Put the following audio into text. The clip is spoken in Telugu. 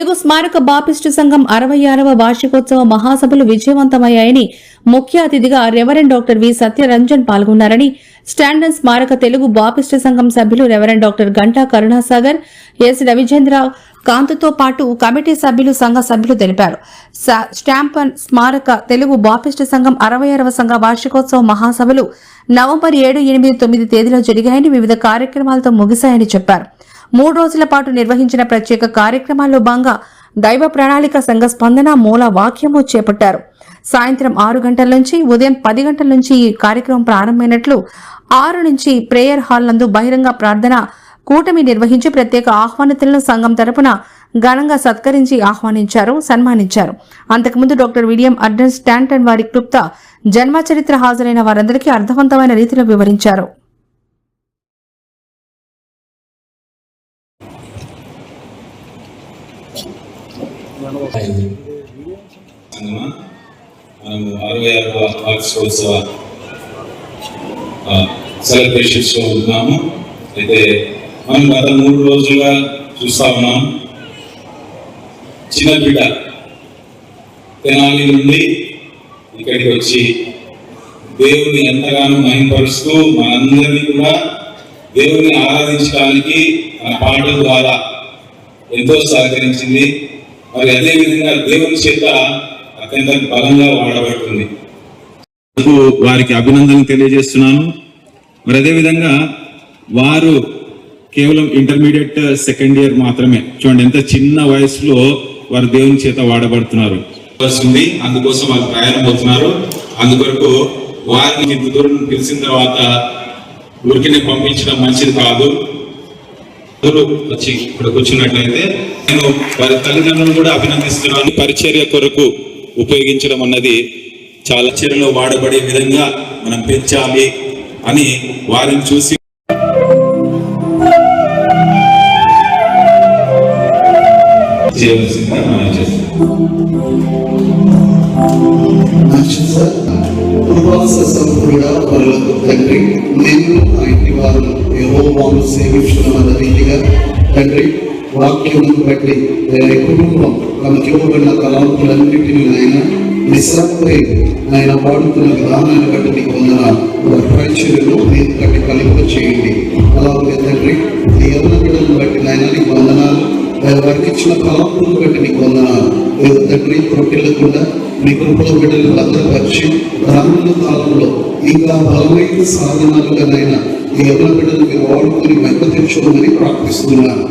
తెలుగు స్మారక బాపిస్టు సంఘం అరవై ఆరవ వార్షికోత్సవ మహాసభలు విజయవంతమయ్యాయని ముఖ్య అతిథిగా రెవరెండ్ డాక్టర్ వి సత్యరంజన్ పాల్గొన్నారని స్టాండర్డ్ స్మారక తెలుగు బాపిస్టు సంఘం సభ్యులు reverend doctor Ganta Karunasagar S. Ravichandra కాంతుతో పాటు కమిటీ సభ్యులు సంఘ సభ్యులు తెలిపారు. స్టాంపన్ స్మారక తెలుగు బాపిస్టు సంఘం అరవై ఆరవ సంఘ వార్షికోత్సవ మహాసభలు నవంబర్ ఏడు ఎనిమిది తొమ్మిది తేదీలో జరిగాయని వివిధ కార్యక్రమాలతో ముగిశాయని చెప్పారు. మూడు రోజుల పాటు నిర్వహించిన ప్రత్యేక కార్యక్రమాల్లో భాగంగా దైవ ప్రణాళిక సంఘ స్పందన మూల వాక్యము చేపట్టారు. సాయంత్రం ఆరు గంటల నుంచి ఉదయం పది గంటల నుంచి ఈ కార్యక్రమం ప్రారంభమైనట్లు ఆరు నుంచి ప్రేయర్ హాల్ నందు బహిరంగ ప్రార్థన కూటమి నిర్వహించి ప్రత్యేక ఆహ్వానితులను సంఘం తరపున ఘనంగా సత్కరించి ఆహ్వానించారు సన్మానించారు. అంతకుముందు డాక్టర్ విలియం అర్డన్ స్టాంటన్ వారి క్లుప్త జన్మ చరిత్ర హాజరైన వారందరికీ అర్థవంతమైన రీతిలో వివరించారు. మనము అరవై ఆరవ వార్షికోత్సవ సెలబ్రేషన్స్లో ఉన్నాము అయితే మనం గత మూడు రోజులుగా చూస్తా ఉన్నాం చిన్న బిడ్డ తెనాలి నుండి ఇక్కడికి వచ్చి దేవుని ఎంతగానో మహింపరుస్తూ మనందరినీ కూడా దేవుని ఆరాధించడానికి మన పాటల ద్వారా ఎంతో సహకరించింది. మరి అదే విధంగా దేవుని చేత అత్యంత బలంగా వాడబడుతుంది. వారికి అభినందనలు తెలియజేస్తున్నాను. మరి అదే విధంగా వారు కేవలం ఇంటర్మీడియట్ సెకండ్ ఇయర్ మాత్రమే. చూడండి ఎంత చిన్న వయసులో వారు దేవుని చేత వాడబడుతున్నారు. వస్తుంది. అందుకోసం వాళ్ళు ప్రయాణం అవుతున్నారు అందుకొరకు వారిని ఇంత దూరం పిలిచిన తర్వాత ఊరికినే పంపించడం మంచిది కాదు. వచ్చి ఇక్కడ కూర్చున్నట్లయితే నేను వారి తల్లిదండ్రులను కూడా అభినందిస్తున్నాను. పరిచర్య కొరకు ఉపయోగించడం అన్నది చాలా చర్యలో వాడబడే విధంగా మనం పెంచాలి అని వారిని చూసి చేయవలసిందిగా మనం చేస్తాం. తండ్రి నేను ఇంటి వారు యహోవాను సేవించుకున్న రీతిగా తండ్రి వాక్యమును బట్టి ఆయన కుటుంబం తమకి ఇవ్వబడిన తలాంతులన్నింటినీ ఆయన నిస్సంపై ఆయన వాడుతున్న విధానాన్ని బట్టి నీకు వందన వారి పరిచర్యలు మీరు కట్టి కలిపి చేయండి. అలాగే తండ్రి నీ ఎవరి బట్టి నాయన నీకు వందనాలు. వారికి ఇచ్చిన తలాంతులను బట్టి నీకు వందనాలు. లేదు తండ్రి ప్రొట్టెళ్ళకుండా మీ కృపలో బిడ్డలు భద్రపరిచి రానున్న కాలంలో ఇంకా బలమైన సాధనాలుగానైనా మీ అమ్మ బిడ్డలు మీరు వాడుకొని వెంట తెచ్చుకోమని ప్రార్థిస్తున్నాను.